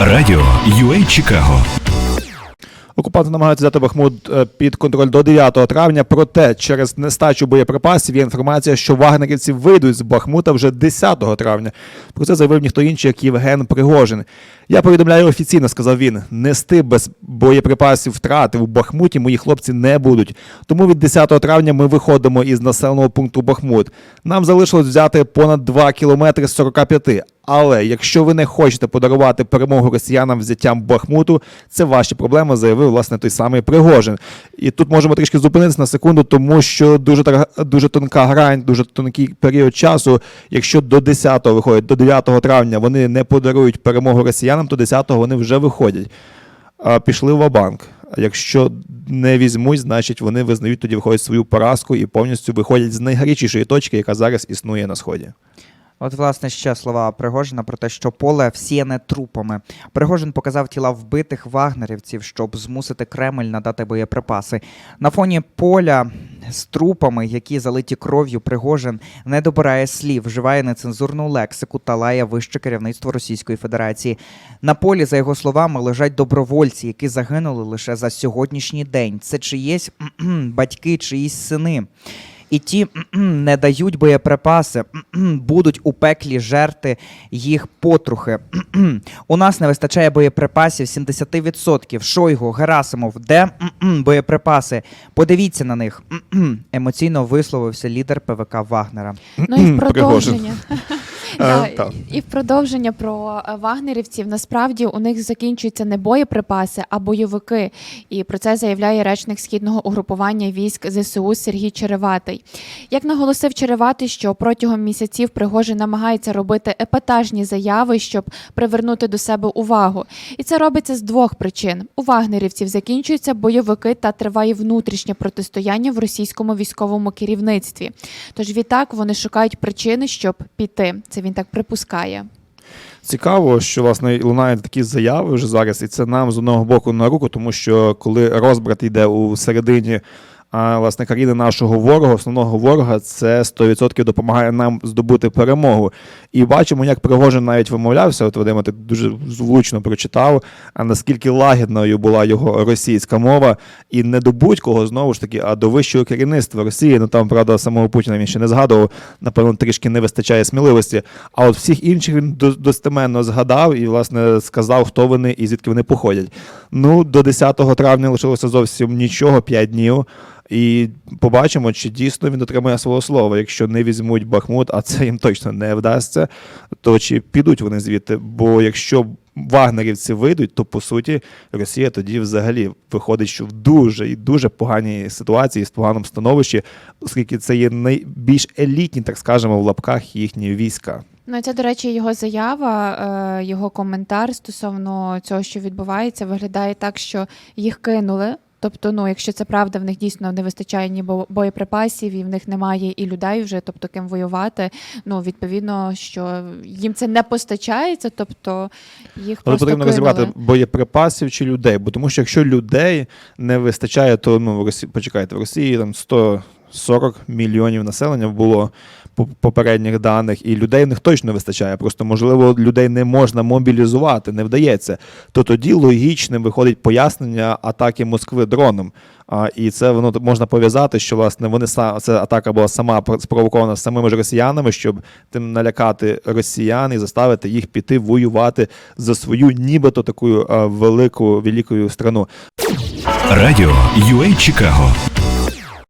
Радіо UA Чикаго Окупанти намагаються взяти Бахмут е, під контроль до 9 травня. Проте через нестачу боєприпасів є інформація, що вагнерівці вийдуть з Бахмута вже 10 травня. Про це заявив ніхто інший, як Євген Пригожин. Я повідомляю офіційно, сказав він. Нести без боєприпасів втрати у Бахмуті мої хлопці не будуть. Тому від 10 травня ми виходимо із населеного пункту Бахмут. Нам залишилось взяти понад 2 кілометри з 45. Але якщо ви не хочете подарувати перемогу росіянам взяттям Бахмуту, це ваші проблеми, заявив власне той самий Пригожин. І тут можемо трішки зупинитися на секунду, тому що дуже дуже тонка грань, дуже тонкий період часу. Якщо до 10-го виходять, до 9 травня вони не подарують перемогу росіянам, то 10-го вони вже виходять. Пішли в банк. Якщо не візьмуть, значить вони визнають тоді виходять свою поразку і повністю виходять з найгарячішої точки, яка зараз існує на сході. От, власне, ще слова Пригожина про те, що поле всіяне трупами. Пригожин показав тіла вбитих вагнерівців, щоб змусити Кремль надати боєприпаси. На фоні поля з трупами, які залиті кров'ю, Пригожин не добирає слів, вживає нецензурну лексику та лає вище керівництво Російської Федерації. На полі, за його словами, лежать добровольці, які загинули лише за сьогоднішній день. Це чиєсь батьки, чиїсь сини. І ті не дають боєприпаси, будуть у пеклі жерти їх потрухи. У нас не вистачає боєприпасів 70%. Шойгу, Герасимов, де боєприпаси? Подивіться на них. Емоційно висловився лідер ПВК Вагнера. Ну і в продовження. Да, Е. І в продовження про е, вагнерівців насправді у них закінчуються не боєприпаси, а бойовики. І про це заявляє речник східного угрупування військ ЗСУ Сергій Череватий. Як наголосив Череватий, що протягом місяців Пригожин намагається робити епатажні заяви, щоб привернути до себе увагу. І це робиться з двох причин: у вагнерівців закінчуються бойовики та триває внутрішнє протистояння в російському військовому керівництві. Тож відтак вони шукають причини, щоб піти. Це він так припускає. Цікаво, що власне лунають такі заяви вже зараз, і це нам з одного боку на руку, тому що коли розбрат йде у середині. А власне країни нашого ворога, основного ворога, це 100% допомагає нам здобути перемогу. І бачимо, як Пригожин навіть вимовлявся. От Вадима, ти дуже влучно прочитав, а наскільки лагідною була його російська мова, і не до будь-кого знову ж таки, а до вищого керівництва Росії. Ну там правда самого Путіна він ще не згадував. Напевно, трішки не вистачає сміливості. А от всіх інших він достеменно згадав і власне сказав, хто вони і звідки вони походять. Ну до 10 травня лишилося зовсім нічого, 5 днів. І побачимо, чи дійсно він дотримує свого слова. Якщо не візьмуть Бахмут, а це їм точно не вдасться, то чи підуть вони звідти? Бо якщо вагнерівці вийдуть, то по суті Росія тоді взагалі виходить, що в дуже і дуже поганій ситуації, з поганому становищі, оскільки це є найбільш елітні, так скажемо, в лапках їхні війська. Ну, це, до речі, його заява, е, його коментар стосовно цього, що відбувається, виглядає так, що їх кинули. Тобто, ну, якщо це правда, в них дійсно не вистачає ні боєприпасів, і в них немає і людей вже, тобто ким воювати. Ну, відповідно, що їм це не постачається, тобто їх Але просто потрібно кинули. розібрати боєприпасів чи людей, бо тому що якщо людей не вистачає, то ну в Росії, почекайте, в Росії там 140 мільйонів населення було по попередніх даних, і людей в них точно вистачає. Просто можливо людей не можна мобілізувати, не вдається. То тоді логічним виходить пояснення атаки Москви дроном. А, і це воно можна пов'язати, що власне вони са ця атака була сама про- спровокована самими ж росіянами, щоб тим налякати росіян і заставити їх піти воювати за свою, нібито таку велику великою страну. Радіо UA Чикаго